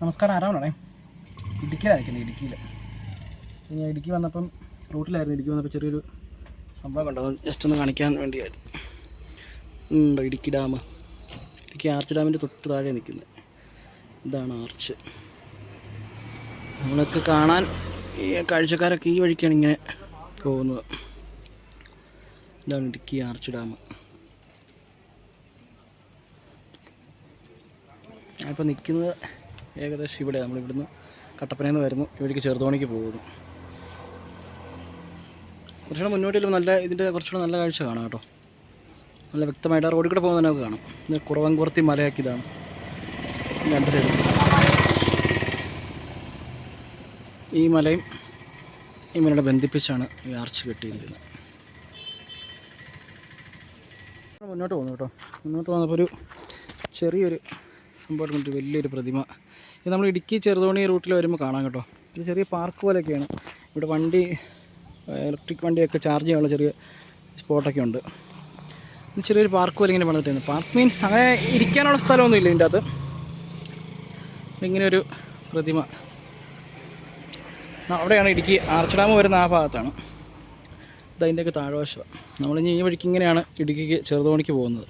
നമസ്കാരം ആരാമണേ ഇടുക്കിയിലായിരിക്കുന്നത് ഇടുക്കിയിൽ ഞാൻ ഇടുക്കി വന്നപ്പം റൂട്ടിലായിരുന്നു ഇടുക്കി വന്നപ്പോൾ ചെറിയൊരു സംഭവം ഉണ്ടാവും ജസ്റ്റ് ഒന്ന് കാണിക്കാൻ വേണ്ടിയായിരുന്നു. ഉണ്ടോ ഇടുക്കി ഡാം? ഇടുക്കി ആർച്ച് ഡാമിന്റെ തൊട്ട് താഴെ നിൽക്കുന്നത്. ഇതാണ് ആർച്ച്. നമ്മളൊക്കെ കാണാൻ ഈ കാഴ്ചക്കാരൊക്കെ ഈ വഴിക്കാണ് ഇങ്ങനെ പോകുന്നത്. ഇതാണ് ഇടുക്കി ആർച്ച് ഡാം. ഞാനിപ്പോൾ നിൽക്കുന്നത് ഏകദേശം ഇവിടെ നമ്മൾ ഇവിടുന്ന് കട്ടപ്പനയിൽ നിന്ന് വരുന്നു. ഇവിടേക്ക് ചെറുതോണിക്ക് പോകുന്നു. കുറച്ചുകൂടെ മുന്നോട്ടിലും നല്ല ഇതിന്റെ കുറച്ചുകൂടെ നല്ല കാഴ്ച കാണാം കേട്ടോ. നല്ല വ്യക്തമായിട്ട് ആ റോഡിൽ കൂടെ പോകുന്ന തന്നെ കാണാം. ഇത് കുറവൻകുറത്തി മലയാക്കിയതാണ് ഈ രണ്ട് സൈഡ് ഈ മലയും ഈ മലയുടെ ബന്ധിപ്പിച്ചാണ് ഈ ആർച്ച് കെട്ടിയിരിക്കുന്നത്. മുന്നോട്ട് പോകുന്നു കേട്ടോ. മുന്നോട്ട് പോകുന്നപ്പോൾ ഒരു ചെറിയൊരു സംഭവം കണ്ടിട്ട് വലിയൊരു പ്രതിമ. ഇത് നമ്മൾ ഇടുക്കി ചെറുതോണി റൂട്ടിൽ വരുമ്പോൾ കാണാം കേട്ടോ. ഇത് ചെറിയ പാർക്ക് പോലെയൊക്കെയാണ്. ഇവിടെ വണ്ടി ഇലക്ട്രിക് വണ്ടിയൊക്കെ ചാർജ് ചെയ്യാനുള്ള ചെറിയ സ്പോട്ടൊക്കെ ഉണ്ട്. ഇത് ചെറിയൊരു പാർക്ക് പോലെ ഇങ്ങനെ പണിതിട്ടുണ്ട് പാർക്ക് മീൻസ് അങ്ങനെ ഇരിക്കാനുള്ള സ്ഥലമൊന്നും ഇല്ല ഇതിന്റെ അകത്ത്. ഇങ്ങനെ ഒരു പ്രതിമ. അവിടെയാണ് ഇടുക്കി ആർച്ച് ഡാം വരുന്ന ആ ഭാഗത്താണ്. ഇതതിന്റെയൊക്കെ താഴ്വശമാണ് നമ്മളിനി ഈ വഴിക്ക് ഇങ്ങനെയാണ് ഇടുക്കിക്ക് ചെറുതോണിക്ക് പോകുന്നത്.